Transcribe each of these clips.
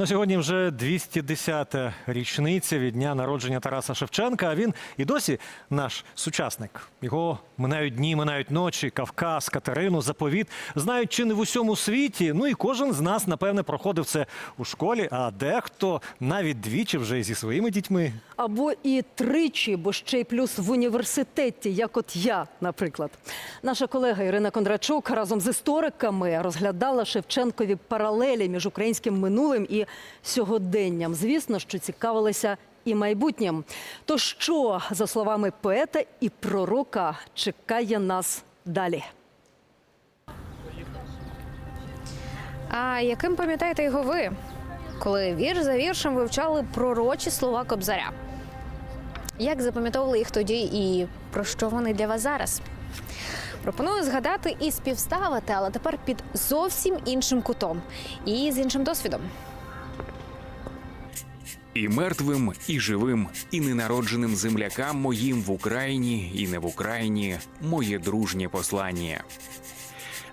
Ну, сьогодні вже 210-та річниця від дня народження Тараса Шевченка. А він і досі наш сучасник. Його минають дні, минають ночі, Кавказ, Катерину, заповіт. Знають чи не в усьому світі. Ну і кожен з нас, напевне, проходив це у школі, а дехто навіть двічі вже зі своїми дітьми. Або і тричі, бо ще й плюс в університеті, як от я, наприклад. Наша колега Ірина Кондрачук разом з істориками розглядала Шевченкові паралелі між українським минулим і сьогоденням. Звісно, що цікавилися і майбутнім. То що, за словами поета і пророка, чекає нас далі? А яким пам'ятаєте його ви, коли вірш за віршем вивчали пророчі слова Кобзаря? Як запам'ятовували їх тоді і про що вони для вас зараз? Пропоную згадати і співставити, але тепер під зовсім іншим кутом і з іншим досвідом. І мертвим, і живим, і ненародженим землякам моїм в Україні і не в Україні моє дружнє послання.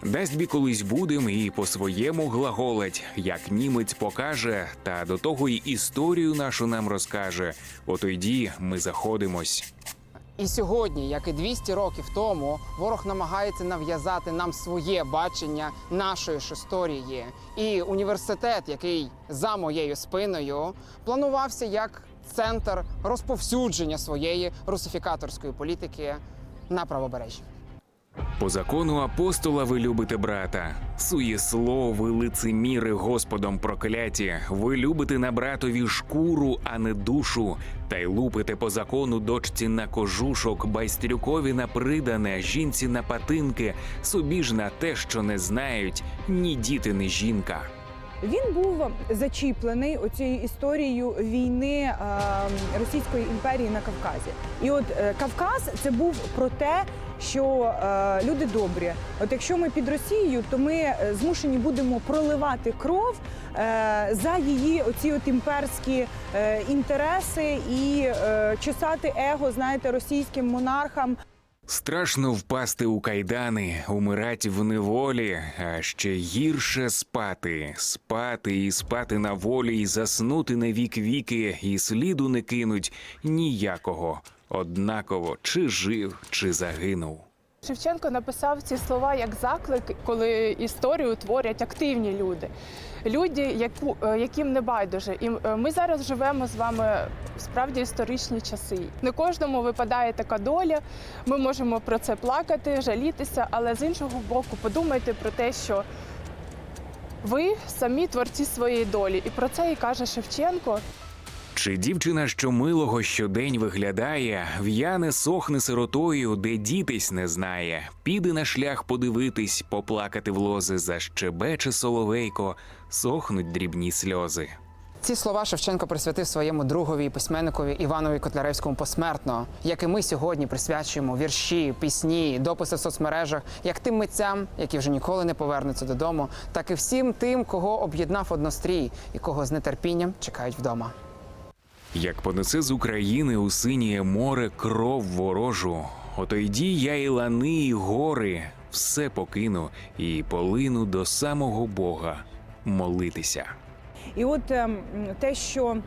Дасть бі колись будем і по-своєму глаголить, як німець покаже, та до того й історію нашу нам розкаже. Отойді ми заходимось. І сьогодні, як і 200 років тому, ворог намагається нав'язати нам своє бачення нашої ж історії. І університет, який за моєю спиною, планувався як центр розповсюдження своєї русифікаторської політики на правобережжі. По закону апостола ви любите брата. Суєсло, ви лицеміри Господом прокляті. Ви любите на братові шкуру, а не душу. Та й лупите по закону дочці на кожушок, байстрюкові на придане, жінці на патинки, собі ж на те, що не знають, ні діти, ні жінка. Він був зачіплений оцією історією війни е, Російської імперії на Кавказі. І от е, Кавказ це був про те, що е, люди добрі. От якщо ми під Росією, то ми змушені будемо проливати кров за її оці от імперські інтереси і чесати его, знаєте, російським монархам. Страшно впасти у кайдани, умирать в неволі, а ще гірше спати, спати і спати на волі, і заснути на вік віки, і сліду не кинуть ніякого, однаково, чи жив, чи загинув. Шевченко написав ці слова як заклик, коли історію творять активні люди, люди, е, яким не байдуже. І е, ми зараз живемо з вами справді історичні часи. Не кожному випадає така доля. Ми можемо про це плакати, жалітися, але з іншого боку, подумайте про те, що ви самі творці своєї долі, і про це і каже Шевченко. Чи дівчина, що милого щодень виглядає, в'яне сохне сиротою, де дітись не знає, піде на шлях подивитись, поплакати в лози, защебече соловейко, сохнуть дрібні сльози. Ці слова Шевченко присвятив своєму другові письменникові Іванові Котляревському посмертно, як і ми сьогодні присвячуємо вірші, пісні, дописи в соцмережах, як тим митцям, які вже ніколи не повернуться додому, так і всім тим, кого об'єднав однострій і кого з нетерпінням чекають вдома. Як понесе з України у синє море кров ворожу, отойді я і лани, і гори, все покину і полину до самого Бога молитися. І от ем, те, що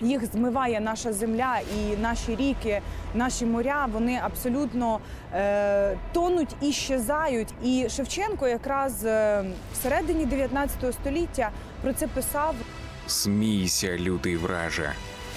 їх змиває наша земля і наші ріки, наші моря, вони абсолютно е, тонуть і щезають. І Шевченко якраз е, всередині 19 століття про це писав. Смійся, лютий враже,